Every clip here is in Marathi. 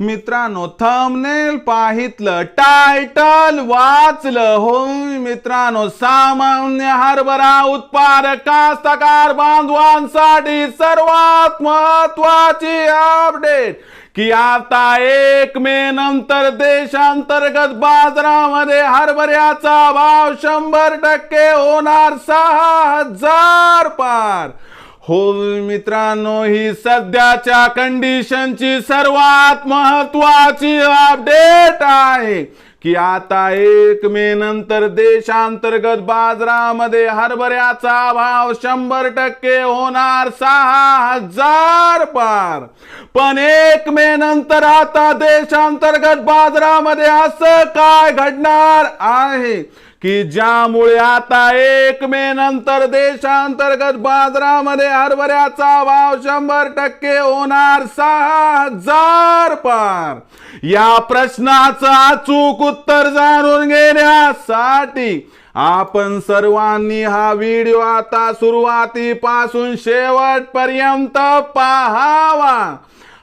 मित्रांनो थंबनेल पाहितलं टायटल वाचलं होय मित्रांनो. सामान्य हरभरा उत्पादक कास्तकार बांधवांसाठी सर्वात महत्वाची अपडेट की आता एक मे नंतर देशांतर्गत बाजारामध्ये हरभऱ्याचा भाव शंभर टक्के होणार सहा हजार पार. हो मित्रांनो ही सध्याच्या कंडिशनची सर्वात महत्वाची अपडेट आहे की आता एक मे नंतर देशांतर्गत बाजारामध्ये हरभऱ्याचा भाव शंभर टक्के होणार सहा हजार पार. पण एक मे नंतर आता देशांतर्गत बाजारामध्ये असं काय घडणार आहे? की ज्यामुळे आता एक मे नंतर देशांतर्गत बाजारामध्ये हरभऱ्याचा भाव शंभर टक्के होणार सहा हजार पार. या प्रश्नाचं अचूक उत्तर जाणून घेण्यासाठी आपण सर्वांनी हा व्हिडिओ आता सुरुवातीपासून शेवटपर्यंत पाहावा.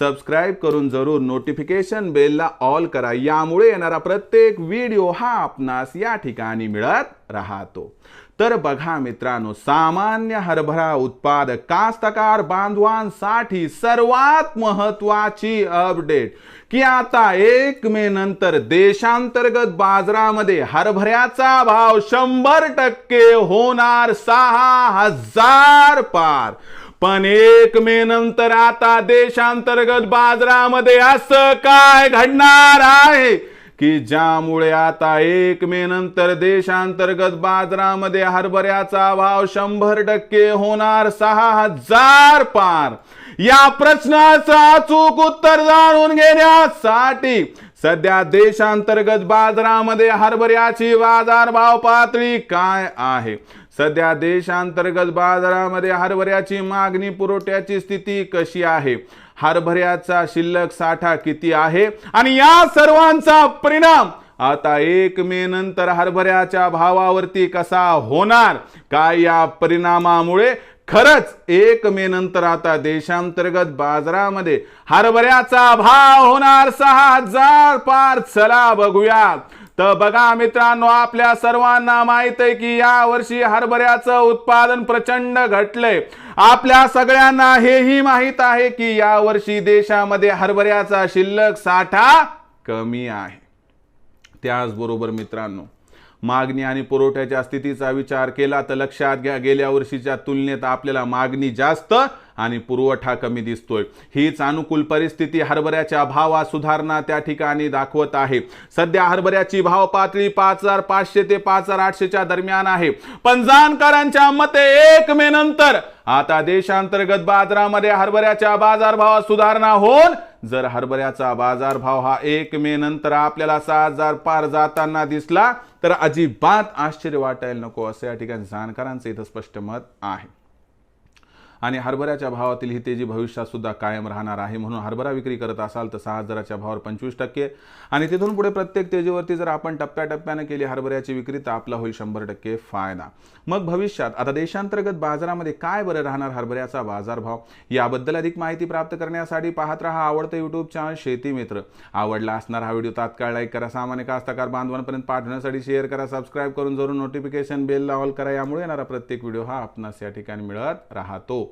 सबस्क्राईब करून जरूर नोटिफिकेशन बेलला ऑल करा. यामुळे येणारा प्रत्येक व्हिडिओ हा आपणास या ठिकाणी मिळत राहतो. तर बघा मित्रांनो सामान्य हरभरा उत्पादक कास्तकार बांधवांसाठी सर्वात महत्वाची अपडेट की आता एक मे नंतर देशांतर्गत बाजारामध्ये हरभऱ्याचा भाव शंभर टक्के होणार सहा हजार पार. पण एक मे नंतर आता देशांतर्गत बाजारामध्ये असं काय घडणार आहे? की ज्यामुळे आता एक मे नंतर देशांतर्गत बाजारामध्ये हरभऱ्याचा भाव शंभर टक्के होणार सहा हजार पार. या प्रश्नाचं अचूक उत्तर जाणून घेण्यासाठी सध्या देशांतर्गत बाजारामध्ये हरभऱ्याची बाजारभाव पातळी काय आहे? सध्या देशांतर्गत बाजारामध्ये हरभऱ्याची मागणी पुरवठ्याची स्थिती कशी आहे? हरभऱ्याचा शिल्लक साठा किती आहे? आणि या सर्वांचा परिणाम आता एक मे नंतर हरभऱ्याच्या भावावरती कसा होणार? काय या परिणामामुळे खरंच एक मे नंतर आता देशांतर्गत बाजारामध्ये हरभऱ्याचा भाव होणार सहा हजार पार. चला बघूयात. तर बघा मित्रांनो आपल्या सर्वांना माहीत आहे की या वर्षी हरभऱ्याचं उत्पादन प्रचंड घटलंय. आपल्या सगळ्यांना हेही माहीत आहे की या वर्षी देशामध्ये हरभऱ्याचा शिल्लक साठा कमी आहे. त्याचबरोबर मित्रांनो मागणी आणि पुरवठ्याच्या स्थितीचा विचार केला तर लक्षात घ्या गेल्या वर्षीच्या तुलनेत आपल्याला मागणी जास्त आणि पुरवठा कमी दिसतोय. हीच अनुकूल परिस्थिती हरभऱ्याच्या भावात सुधारणा त्या ठिकाणी दाखवत आहे. सध्या हरभऱ्याची भाव पातळी पाच हजार पाचशे ते पाच हजार आठशेच्या दरम्यान आहे. पण जाणकारांच्या मते एक मे नंतर आता देशांतर्गत बाजारामध्ये हरभऱ्याच्या बाजारभावात सुधारणा होऊन जर हरभऱ्याचा बाजारभाव हा एक मे नंतर आपल्याला सहा हजार पार जाताना दिसला तर अजिबात आश्चर्य वाटायला नको असं या ठिकाणी जाणकारांचं इथं स्पष्ट मत आहे. आणि हरभऱ्याच्या भावातील ही तेजी भविष्यात सुद्धा कायम राहणार आहे म्हणून हरभरा विक्री करत असाल तर सहा हजाराच्या भावावर पंचवीस टक्के. आणि तिथून पुढे प्रत्येक तेजीवरती जर आपण टप्प्याटप्प्याने केली हरभऱ्याची विक्री तर आपला होईल शंभर टक्के फायदा. मग भविष्यात आता देशांतर्गत बाजारामध्ये काय बरं राहणार हरभऱ्याचा बाजारभाव? याबद्दल अधिक माहिती प्राप्त करण्यासाठी पाहत राहा आवडतं युट्यूब चॅनल शेती मित्र. आवडला असणार हा व्हिडिओ तात्काळ लाईक करा सामान्य कास्तकार बांधवांपर्यंत पाठवण्यासाठी शेअर करा सबस्क्राईब करून जरूर नोटिफिकेशन बेलला ऑल करा. यामुळे येणारा प्रत्येक व्हिडिओ हा आपणास या ठिकाणी मिळत राहतो.